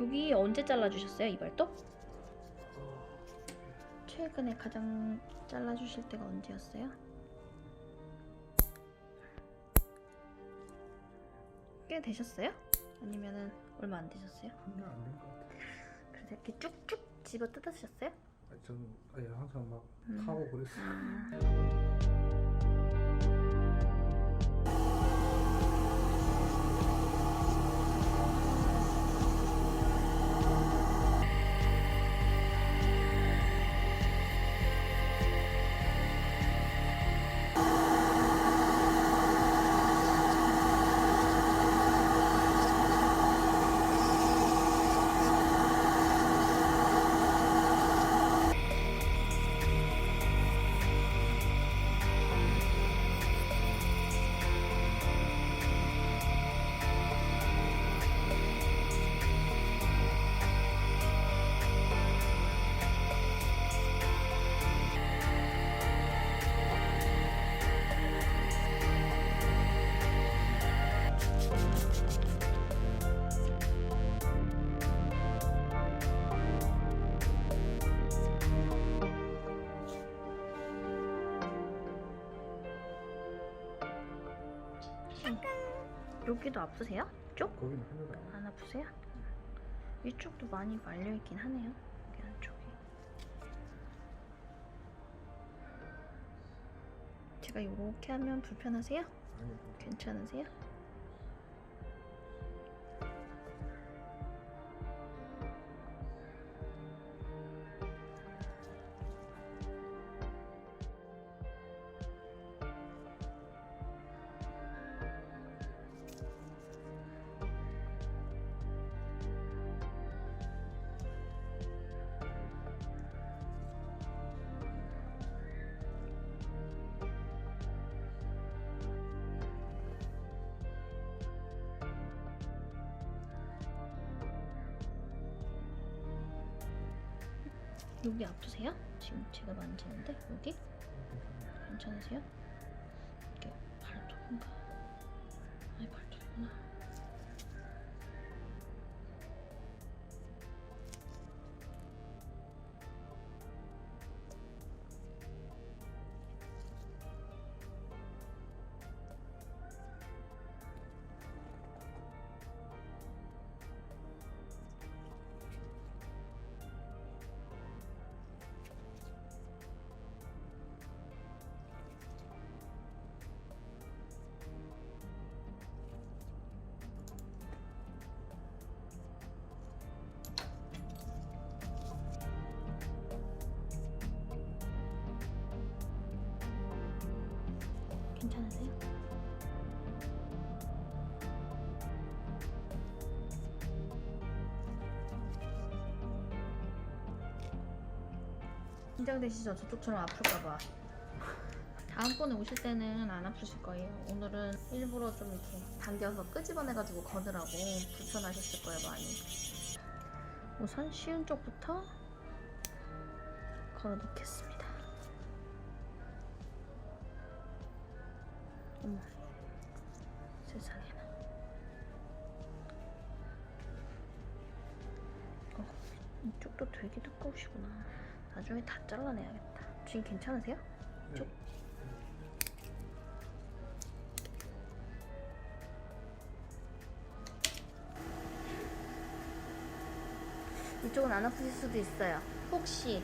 여기 언제 잘라주셨어요 이발도? 최근에 가장 잘라주실 때가 언제였어요? 꽤 되셨어요? 아니면은 얼마 안 되셨어요? 한달 안된 것 같아요. 그래서 이렇게 쭉쭉 집어 뜯으셨어요? 아니, 저는 아예 항상 막 음. 타고 그랬어요. 아. 여기도 아프세요? 쪽? 거기는 하나도 안 안 아프세요? 이쪽도 많이 말려있긴 하네요. 여기 안쪽이. 제가 이렇게 하면 불편하세요? 아니 괜찮으세요? 여기 아프세요? 지금 제가 만지는데 여기 괜찮으세요? 괜찮으세요? 긴장되시죠? 저쪽처럼 아플까봐. 다음번에 오실 때는 안 아프실 거예요. 오늘은 일부러 좀 이렇게 당겨서 끄집어내가지고 거느라고 불편하셨을 거예요, 많이. 우선 쉬운 쪽부터 걸어놓겠습니다. 어머, 세상에나. 어, 이쪽도 되게 두꺼우시구나. 나중에 다 잘라내야겠다. 지금 괜찮으세요? 쪽? 이쪽은 안 아프실 수도 있어요. 혹시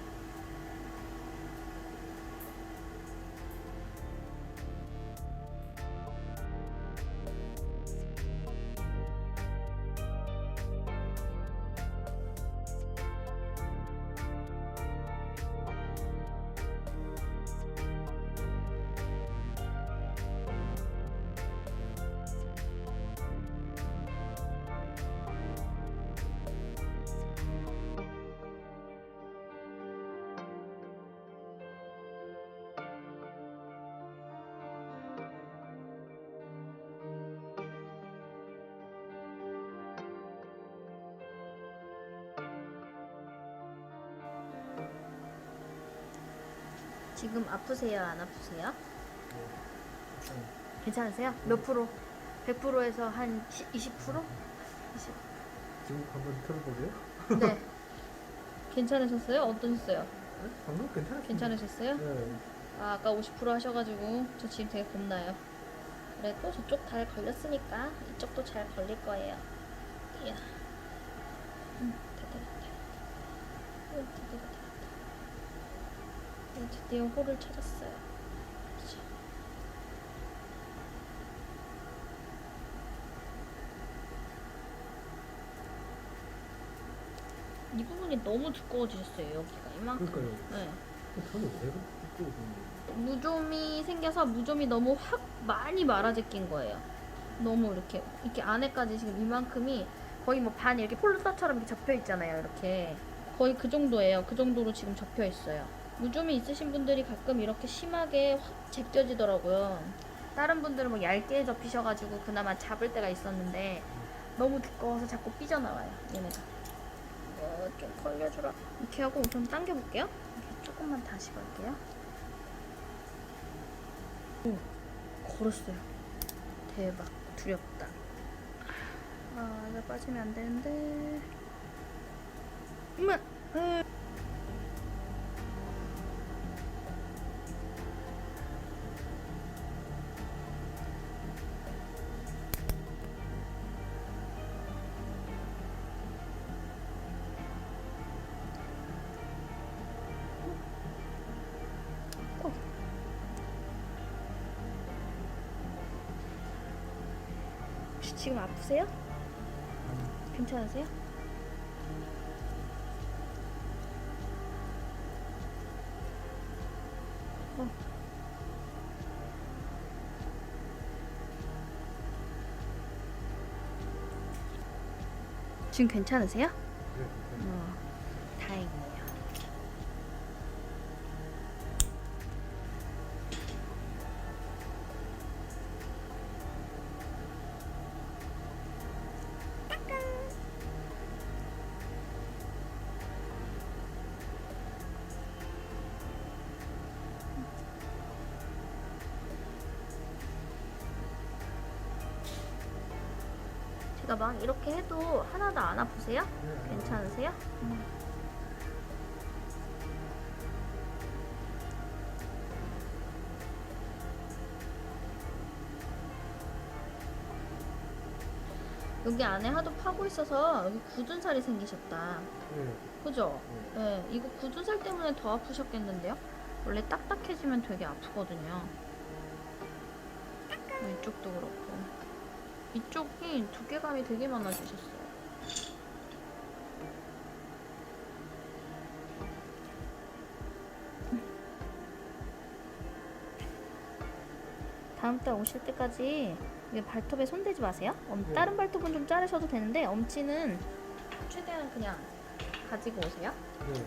지금 아프세요? 안 아프세요? 괜찮으세요? 몇 프로? 100%에서 한 20%? 20. 지금 한번 들어보세요. 네. 괜찮으셨어요? 어떠셨어요? 네? 방금 괜찮았어요. 괜찮으셨어요? 네. 아, 아까 50% 하셔가지고 저 지금 되게 겁나요. 그래도 저쪽 잘 걸렸으니까 이쪽도 잘 걸릴 거예요. 이야. 음, 됐다 됐다. 음, 됐다 됐다. 네, 드디어 홀을 찾았어요. 그치. 이 부분이 너무 두꺼워지셨어요 여기가 이만큼. 그러니까요. 네. 저는 왜 그렇게 고 무좀이 생겨서 무좀이 너무 확 많이 말아제낀 거예요. 너무 이렇게 이렇게 안에까지 지금 이만큼이 거의 뭐 반 이렇게 폴더처럼 이렇게 접혀 있잖아요. 이렇게 거의 그 정도예요. 그 정도로 지금 접혀 있어요. 무좀이 있으신 분들이 가끔 이렇게 심하게 확 제껴지더라고요. 다른 분들은 뭐 얇게 접히셔가지고 그나마 잡을 때가 있었는데 너무 두꺼워서 자꾸 삐져나와요. 얘네가. 어, 좀 걸려주라. 이렇게 하고 좀 당겨볼게요. 이렇게 조금만 다시 걸게요. 걸었어요. 대박. 두렵다. 아, 이거 빠지면 안 되는데. 엄마! 으. 혹시 지금 아프세요? 괜찮으세요? 어. 지금 괜찮으세요? 제가 막 이렇게 해도 하나도 안 아프세요? 네, 괜찮으세요? 여기 안에 하도 파고 있어서 여기 굳은 살이 생기셨다. 네. 그죠? 네. 네, 이거 굳은 살 때문에 더 아프셨겠는데요? 원래 딱딱해지면 되게 아프거든요. 이쪽도 그렇고. 이쪽이 두께감이 되게 많아지셨어요. 다음 달 오실 때까지 발톱에 손대지 마세요. 엄, 네. 다른 발톱은 좀 자르셔도 되는데 엄지는 최대한 그냥 가지고 오세요. 네.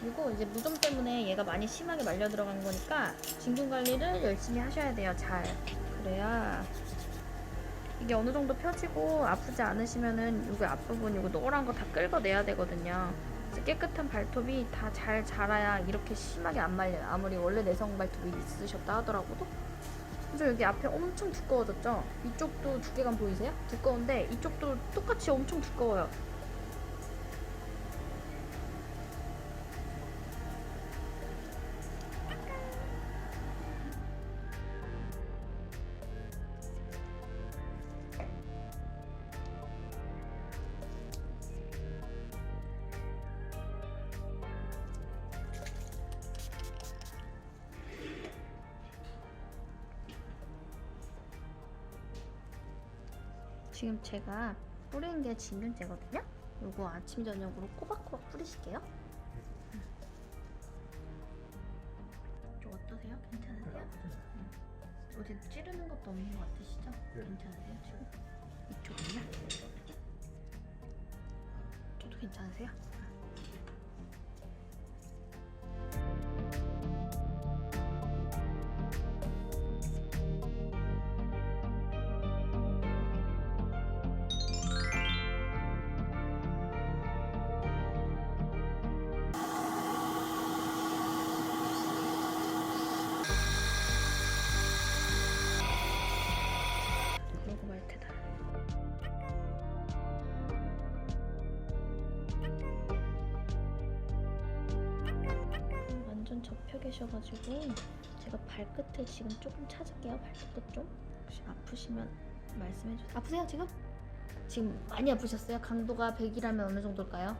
그리고 이제 무좀 때문에 얘가 많이 심하게 말려 들어간 거니까 진균 관리를 열심히 하셔야 돼요. 잘 그래야 이게 어느 정도 펴지고 아프지 않으시면은 이거 앞부분 이거 노란 거다 긁어내야 되거든요. 깨끗한 발톱이 다 잘 자라야 이렇게 심하게 안 말려요. 아무리 원래 내성 발톱이 있으셨다 하더라고도. 그래서 여기 앞에 엄청 두꺼워졌죠? 이쪽도 두께감 보이세요? 두꺼운데 이쪽도 똑같이 엄청 두꺼워요. 지금 제가 뿌리는 게 진균제거든요. 요거 아침 저녁으로 꼬박꼬박 뿌리실게요. 음. 좀 어떠세요? 괜찮으세요? 어디 찌르는 것도 없는 것 같으시죠? 네. 괜찮으세요 지금? 이쪽은요? 저도 괜찮으세요? 펴 계셔가지고 제가 발끝을 지금 조금 찾을게요. 발끝 좀. 혹시 아프시면 말씀해 주세요. 아프세요 지금? 지금 많이 아프셨어요? 강도가 100이라면 어느 정도일까요?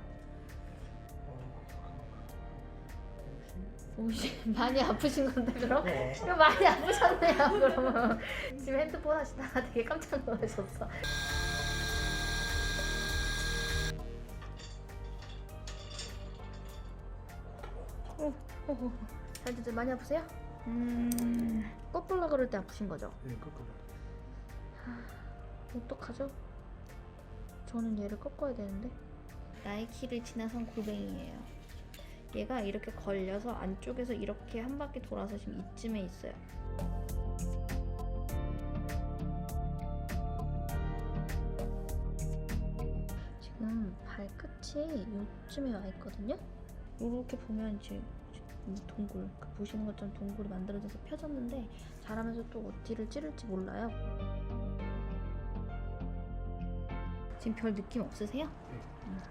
오십 많이 아프신 건데 그럼? 이거 많이 아프셨네요 그러면 지금 핸드폰 하시다가 되게 깜짝 놀라셨어 어, 어, 어. 잘 듣죠? 많이 아프세요? 음... 꺾으려 그럴 때 아프신 거죠? 네, 거꾸로. 어떡하죠? 저는 얘를 꺾어야 되는데 나이키를 지나선 골뱅이에요 얘가 이렇게 걸려서 안쪽에서 이렇게 한 바퀴 돌아서 지금 이쯤에 있어요 지금 발끝이 요쯤에 와 있거든요 이렇게 보면 이제 이 동굴 그 보시는 것처럼 동굴이 만들어져서 펴졌는데 잘하면서 또 어디를 찌를지 몰라요 지금 별 느낌 없으세요? 네. 음,